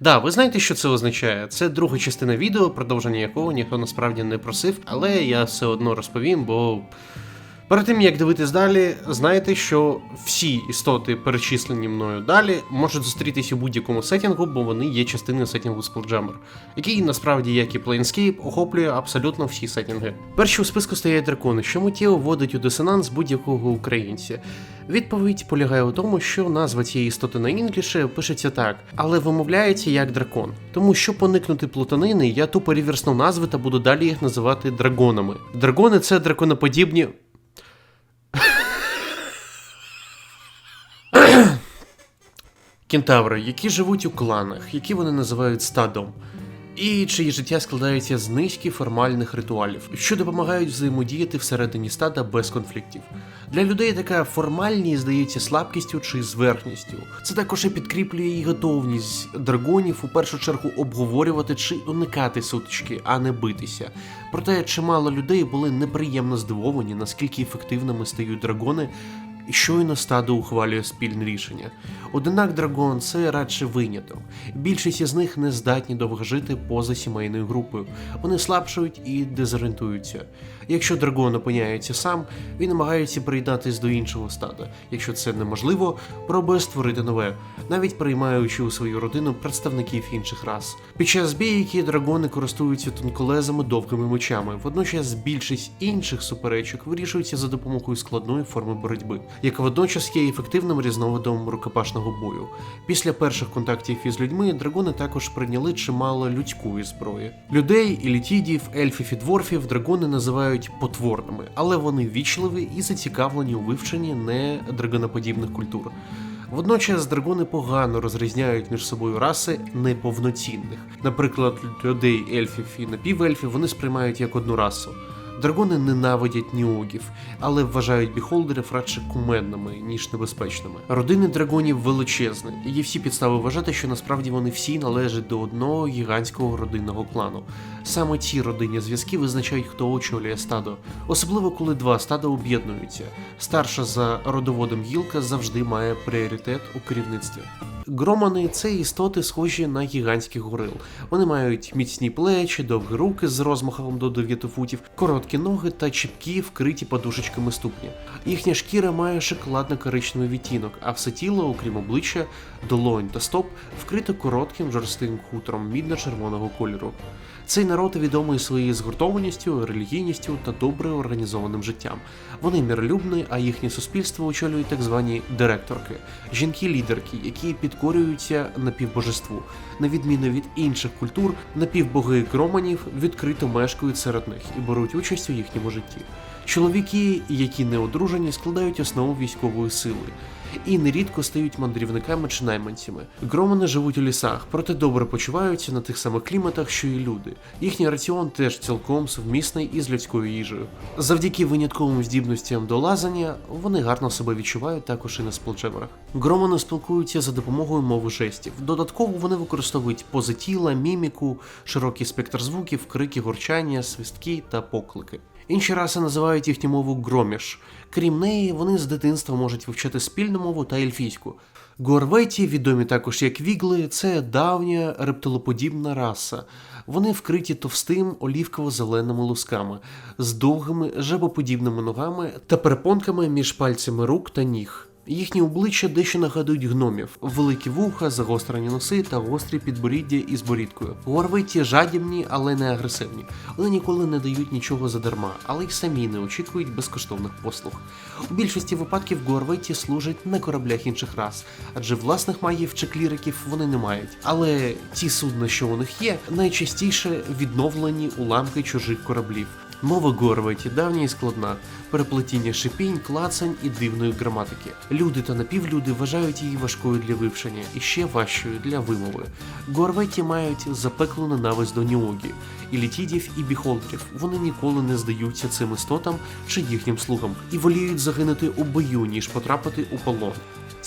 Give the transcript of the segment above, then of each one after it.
Да, ви знаєте, що це означає? Це друга частина відео, продовження якого ніхто насправді не просив, але я все одно розповім, бо перед тим як дивитись далі, знаєте, що всі істоти, перечислені мною далі, можуть зустрітись у будь-якому сетінгу, бо вони є частиною сетінгу Spelljammer, який насправді, як і Planescape, охоплює абсолютно всі сетінги. Перші у списку стоять дракони, що миттєво вводить у дисонанс будь-якого українця. Відповідь полягає у тому, що назва цієї істоти на інгліші пишеться так, але вимовляється як дракон. Тому щоб поникнути плутанини, я тупо реверснув назви та буду далі їх називати драгонами. Драгони це драконоподібні. Кентаври, які живуть у кланах, які вони називають стадом, і чиє життя складається з низки формальних ритуалів, що допомагають взаємодіяти всередині стада без конфліктів. Для людей така формальність здається слабкістю чи зверхністю. Це також і підкріплює і готовність драгонів у першу чергу обговорювати чи уникати сутички, а не битися. Проте чимало людей були неприємно здивовані, наскільки ефективними стають драгони і щойно стадо ухвалює спільне рішення. Однак драгон це радше виняток. Більшість із них не здатні довго жити поза сімейною групою. Вони слабшують і дезорієнтуються. Якщо драгон опиняється сам, він намагається приєднатись до іншого стада. Якщо це неможливо, пробує створити нове, навіть приймаючи у свою родину представників інших рас. Під час бійки драгони користуються тонколезами довгими мечами. Водночас більшість інших суперечок вирішується за допомогою складної форми боротьби, яка водночас є ефективним різновидом рукопашного бою. Після перших контактів із людьми драгони також прийняли чимало людської зброї. Людей, елітідів, ельфів і дворфів драгони називають потворними, але вони вічливі і зацікавлені у вивченні не драгоноподібних культур. Водночас драгони погано розрізняють між собою раси неповноцінних. Наприклад, людей, ельфів і напівельфів вони сприймають як одну расу. Драгони ненавидять ніогів, але вважають біхолдерів радше кумедними, ніж небезпечними. Родини драгонів величезні, і є всі підстави вважати, що насправді вони всі належать до одного гігантського родинного клану. Саме ці родинні зв'язки визначають, хто очолює стадо, особливо коли два стада об'єднуються. Старша за родоводом гілка завжди має пріоритет у керівництві. Громани це істоти, схожі на гігантських горил. Вони мають міцні плечі, довгі руки з розмахом до 9 футів, короткі ноги та чіпкі, вкриті подушечками ступні. Їхня шкіра має шоколадно-коричневий відтінок, а все тіло, окрім обличчя, долонь та стоп, вкрито коротким жорстким хутром мідно-червоного кольору. Цей народ відомий своєю згуртованістю, релігійністю та добре організованим життям. Вони миролюбні, а їхнє суспільство очолюють так звані директорки, жінки-лідерки, які підкорюються напівбожеству. На відміну від інших культур, напівбоги громанів відкрито мешкають серед них і беруть участь у їхньому житті. Чоловіки, які не одружені, складають основу військової сили і нерідко стають мандрівниками чи найманцями. Громани живуть у лісах, проте добре почуваються на тих самих кліматах, що і люди. Їхній раціон теж цілком совмісний із людською їжею. Завдяки винятковим здібностям до лазання вони гарно себе відчувають також і на сплджеверах. Громани спілкуються за допомогою мови жестів. Додатково вони використовують пози тіла, міміку, широкий спектр звуків, крики, горчання, свистки та поклики. Інші раси називають їхню мову громіш. Крім неї, вони з дитинства можуть вивчати спільну мову та ельфійську. Гуарветі, відомі також як вігли, це давня рептилоподібна раса. Вони вкриті товстим олівково-зеленими лусками, з довгими жабоподібними ногами та перепонками між пальцями рук та ніг. Їхні обличчя дещо нагадують гномів, великі вуха, загострені носи та гострі підборіддя із борідкою. Гуарветі жадібні, але не агресивні. Вони ніколи не дають нічого задарма, але й самі не очікують безкоштовних послуг. У більшості випадків гуарветі служать на кораблях інших рас, адже власних магів чи кліриків вони не мають. Але ті судна, що у них є, найчастіше відновлені уламки чужих кораблів. Мова Горветі давня і складна, переплетіння шипінь, клацань і дивної граматики. Люди та напівлюди вважають її важкою для вивчення і ще важчою для вимови. Горветі мають запеклу ненависть до Ніогі, і літідів, і біхолдерів. Вони ніколи не здаються цим істотам чи їхнім слугам і воліють загинути у бою, ніж потрапити у полон.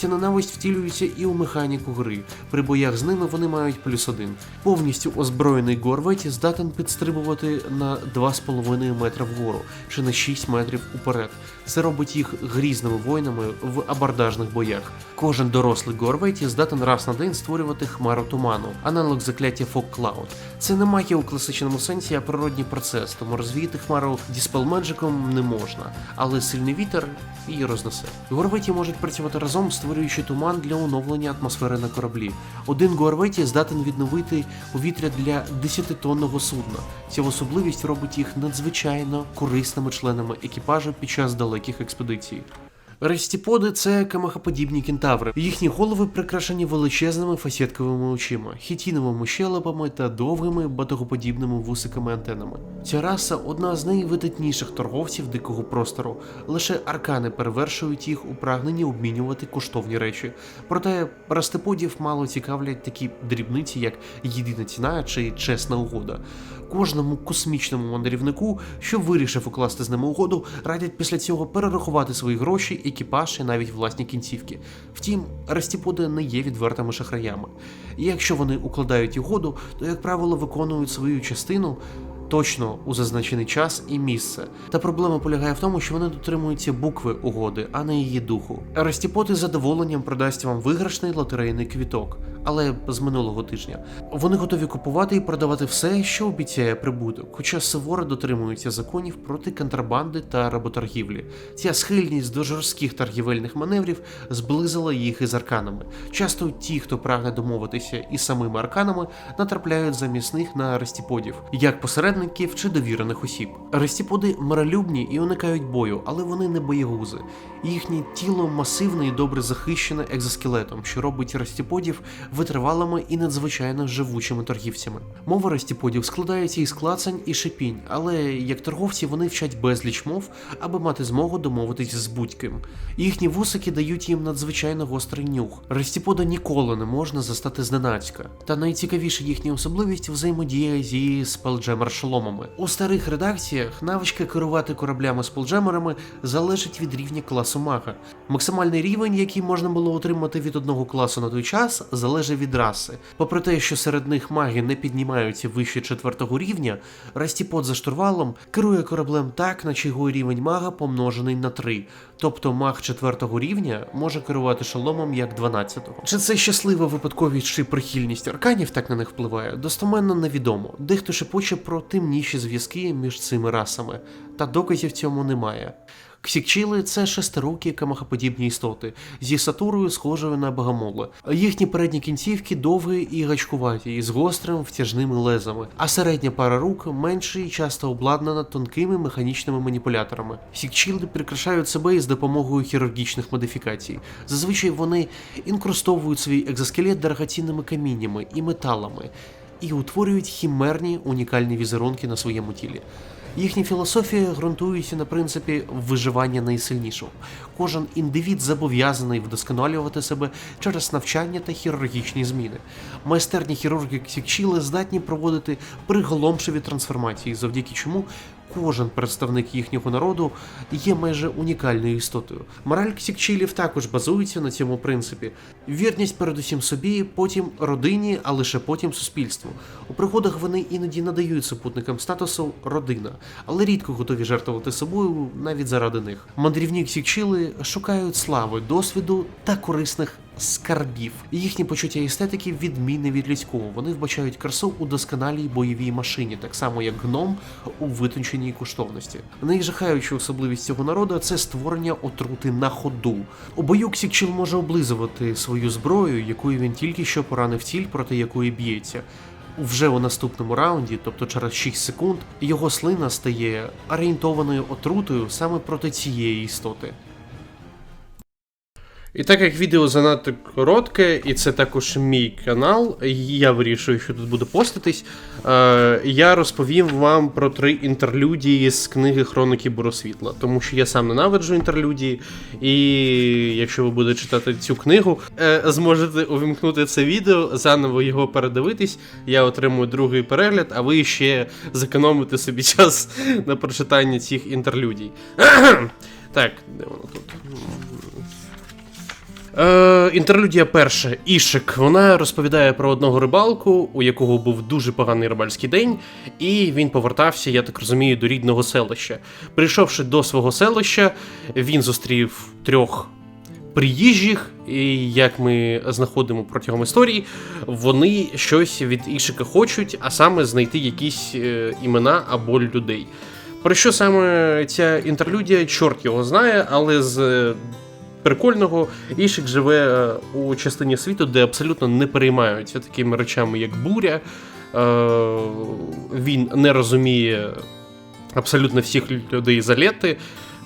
Ця ненависть втілюється і у механіку гри. При боях з ними вони мають плюс один. Повністю озброєний Горветі здатен підстрибувати на 2,5 метра вгору чи на 6 метрів уперед. Це робить їх грізними воїнами в абордажних боях. Кожен дорослий Горветі здатен раз на день створювати хмару туману, аналог закляття Fog Cloud. Це не магія у класичному сенсі, а природній процес, тому розвіяти хмару Magic'ом не можна, але сильний вітер її рознесе. Горветі можуть працювати разом, створюючи туман для оновлення атмосфери на кораблі. Один Гуарветі здатен відновити повітря для 10-тонного судна. Ця особливість робить їх надзвичайно корисними членами екіпажу під час далеких експедицій. Рестіподи це камахоподібні кентаври. Їхні голови прикрашені величезними фасетковими очима, хітіновими щелепами та довгими батогоподібними вусиками антенами. Ця раса одна з найвидатніших торговців дикого простору. Лише аркани перевершують їх у прагненні обмінювати коштовні речі. Проте растеподів мало цікавлять такі дрібниці, як єдина ціна чи чесна угода. Кожному космічному мандрівнику, що вирішив укласти з ними угоду, радять після цього перерахувати свої гроші, екіпаж і навіть власні кінцівки. Втім, растіподи не є відвертими шахраями. І якщо вони укладають угоду, то, як правило, виконують свою частину. Точно у зазначений час і місце. Та проблема полягає в тому, що вони дотримуються букви угоди, а не її духу. Растіпоти з задоволенням продасть вам виграшний лотерейний квіток, але з минулого тижня. Вони готові купувати і продавати все, що обіцяє прибуток, хоча суворо дотримуються законів проти контрабанди та работоргівлі. Ця схильність до жорстких торгівельних маневрів зблизила їх із арканами. Часто ті, хто прагне домовитися із самими арканами, натрапляють замість них на рестіподів, як посередників чи довірених осіб. Рестіподи миролюбні і уникають бою, але вони не боєгузи. Їхнє тіло масивне і добре захищене екзоскелетом, що робить рестіподів витривалими і надзвичайно живучими торгівцями. Мова рестіподів складається із клацань і шипінь, але як торговці вони вчать безліч мов, аби мати змогу домовитись з будь-ким. Їхні вусики дають їм надзвичайно гострий нюх. Рестіпода ніколи не можна застати зненацька. Та найцікавіша їхня особливість взаємодія зі спелджемер шоломами. У старих редакціях навичка керувати кораблями спелджемерами залежить від рівня класу мага. Максимальний рівень, який можна було отримати від одного класу на той час, залежить від раси. Попри те, що серед них маги не піднімаються вище четвертого рівня, Растіпод за штурвалом керує кораблем так, наче його рівень мага помножений на 3. Тобто маг четвертого рівня може керувати шоломом як 12-го. Чи це щаслива випадковість чи прихильність арканів так на них впливає, достоменно невідомо. Дехто шепоче про темніші зв'язки між цими расами, та доказів цьому немає. Ксікчили це шестирукі камахоподібні істоти зі сатурою, схожою на богомола. Їхні передні кінцівки довгі і гачкуваті, із гострим втяжними лезами, а середня пара рук менше і часто обладнана тонкими механічними маніпуляторами. Сікчили прикрашають себе із допомогою хірургічних модифікацій. Зазвичай вони інкрустовують свій екзоскелет дорогоцінними каміннями і металами і утворюють хімерні унікальні візерунки на своєму тілі. Їхня філософії ґрунтуються на принципі виживання найсильнішого. Кожен індивід зобов'язаний вдосконалювати себе через навчання та хірургічні зміни. Майстерні хірурги Ксікчіли здатні проводити приголомшиві трансформації, завдяки чому кожен представник їхнього народу є майже унікальною істотою. Мораль Ксікчилів також базується на цьому принципі: вірність передусім собі, потім родині, а лише потім суспільству. У пригодах вони іноді надають супутникам статусу родина, але рідко готові жертвувати собою навіть заради них. Мандрівні Ксікчили шукають слави, досвіду та корисних скарбів. Їхні почуття естетики відмінне від людського. Вони вбачають красу у досконалій бойовій машині, так само як гном у витонченій коштовності. Найжахаюча особливість цього народу це створення отрути на ходу. У бою Ксікчил може облизувати свою зброю, якою він тільки що поранив ціль, проти якої б'ється. Вже у наступному раунді, тобто через 6 секунд, його слина стає орієнтованою отрутою саме проти цієї істоти. І так як відео занадто коротке, і це також мій канал, я вирішую, що тут буде поститись. Е, я розповім вам про три інтерлюдії з книги Хроники Буросвітла, тому що я сам ненавиджу інтерлюдії, і якщо ви будете читати цю книгу, е, зможете увімкнути це відео, заново його передивитись. Я отримую другий перегляд, а ви ще зекономите собі час на прочитання цих інтерлюдій. Так, де воно тут? Е, інтерлюдія перша. Ішик. Вона розповідає про одного рибалку, у якого був дуже поганий рибальський день, і він повертався, я так розумію, до рідного селища. Прийшовши до свого селища, він зустрів трьох приїжджих, і як ми знаходимо протягом історії, вони щось від Ішика хочуть, а саме знайти якісь е, імена або людей. Про що саме ця інтерлюдія, чорт його знає, але з прикольного Ішик живе е, у частині світу, де абсолютно не переймаються такими речами, як буря. Е, Він не розуміє абсолютно всіх людей залети.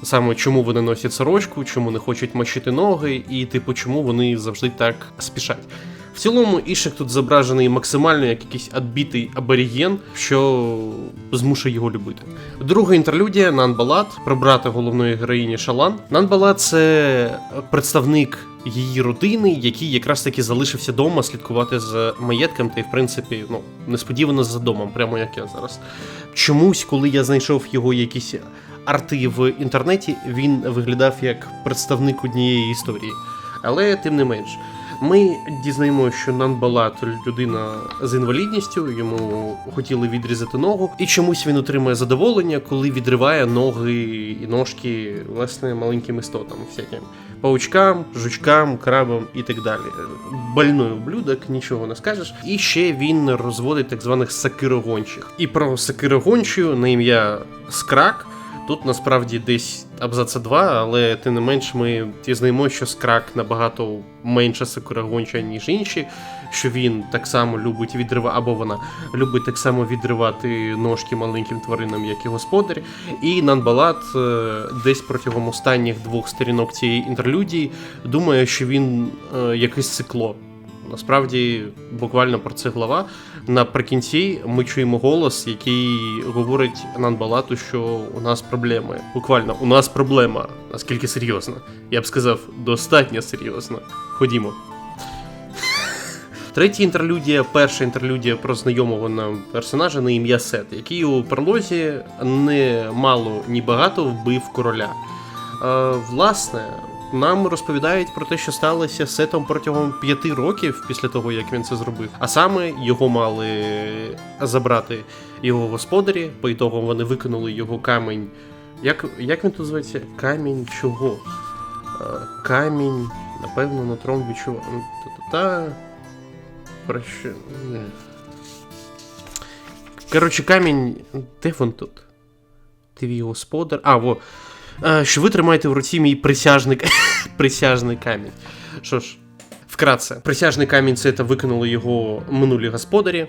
Саме чому вони носять сорочку, чому не хочуть мочити ноги, і типу, чому вони завжди так спішать. В цілому, Ішик тут зображений максимально як якийсь адбітий аборіген, що змушує його любити. Друга інтерлюдія Нанбалат про брата головної героїні Шалан. Нанбалат це представник її родини, який якраз таки залишився вдома слідкувати за маєтком, та й в принципі, ну несподівано за домом, прямо як я зараз. Чомусь, коли я знайшов його якісь арти в інтернеті, він виглядав як представник однієї історії. Але тим не менш, ми дізнаємося, що Нанбалат людина з інвалідністю, йому хотіли відрізати ногу, і чомусь він отримує задоволення, коли відриває ноги і ножки власне маленьким істотам, всяким паучкам, жучкам, крабам і так далі. Больной ублюдок, нічого не скажеш. І ще він розводить так званих сакирогончих. І про сакирогончу на ім'я Скрак. Тут насправді десь абзаца 2, але тим не менш ми дізнаємо, що скрак набагато менша сакурагонча, ніж інші, що він так само любить відривати, або вона любить так само відривати ножки маленьким тваринам, як і господар. І Нанбалат е, десь протягом останніх двох сторінок цієї інтерлюдії думає, що він е, якесь цикло. Насправді, буквально про це глава. Наприкінці ми чуємо голос, який говорить Нанбалату, що у нас проблеми. Буквально, у нас проблема. Наскільки серйозно? Я б сказав, достатньо серйозно. Ходімо. Третя інтерлюдія, перша інтерлюдія про знайомого нам персонажа на ім'я Сет, який у пролозі не мало ні багато вбив короля. Е, власне, нам розповідають про те, що сталося з Сетом протягом п'яти років після того, як він це зробив. А саме його мали забрати його господарі, по ітогу вони викинули його камінь. Як, як він тут зветься? Камінь чого? Камінь, напевно, на трон відчував. Та-та-та. Про що? Ні. Коротше, камінь. Де він тут? Твій господар. А, во. Е, Що ви тримаєте в руці мій присяжний, присяжний камінь. Що ж, вкратце, присяжний камінь це викинули його минулі господарі.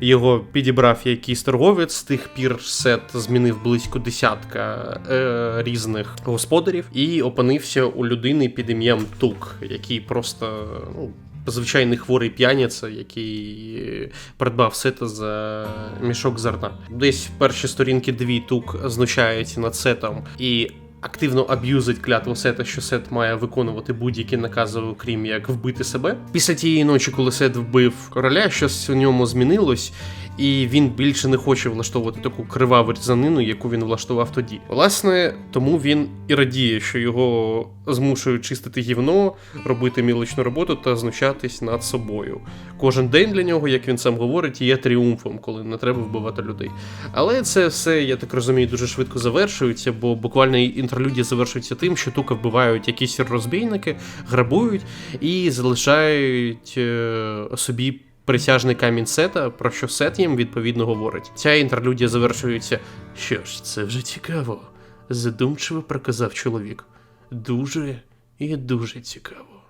Його підібрав якийсь торговець, з тих пір сет змінив близько десятка е, різних господарів і опинився у людини під ім'ям Тук, який просто ну, звичайний хворий п'яниця, який придбав сета за мішок зерна. Десь перші сторінки дві тук знущається над сетом і. Активно аб'юзить клятву сета, що сет має виконувати будь-які накази, окрім як вбити себе. Після тієї ночі, коли сет вбив короля, щось у ньому змінилось, і він більше не хоче влаштовувати таку криваву різанину, яку він влаштував тоді. Власне, тому він і радіє, що його змушують чистити гівно, робити мілочну роботу та знущатись над собою. Кожен день для нього, як він сам говорить, є тріумфом, коли не треба вбивати людей. Але це все, я так розумію, дуже швидко завершується, бо буквально інтерлюдія завершується тим, що тука вбивають якісь розбійники, грабують і залишають е, собі. Присяжний камінь сета, про що сет їм відповідно говорить. Ця інтерлюдія завершується. Що ж, це вже цікаво, задумчиво проказав чоловік. Дуже і дуже цікаво.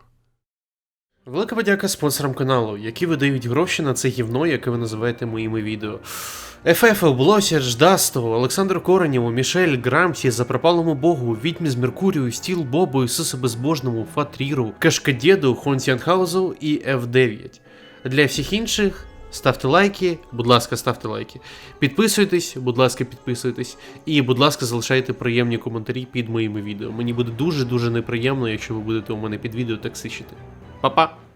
Велика подяка спонсорам каналу, які видають гроші на це гівно, яке ви називаєте моїми відео. ФФ, Блосер, Ждасто, Олександру Коренєву, Мішель, Грамсі, Запропалому Богу, Відьмі з Меркурію, Стіл Бобу, Ісусу Безбожному, Фатріру, Кашкадєду, Хонсіанхаузу і F9. Для всіх інших ставте лайки, будь ласка, ставте лайки. Підписуйтесь, будь ласка, підписуйтесь. І, будь ласка, залишайте приємні коментарі під моїми відео. Мені буде дуже-дуже неприємно, якщо ви будете у мене під відео так сичити. Па-па!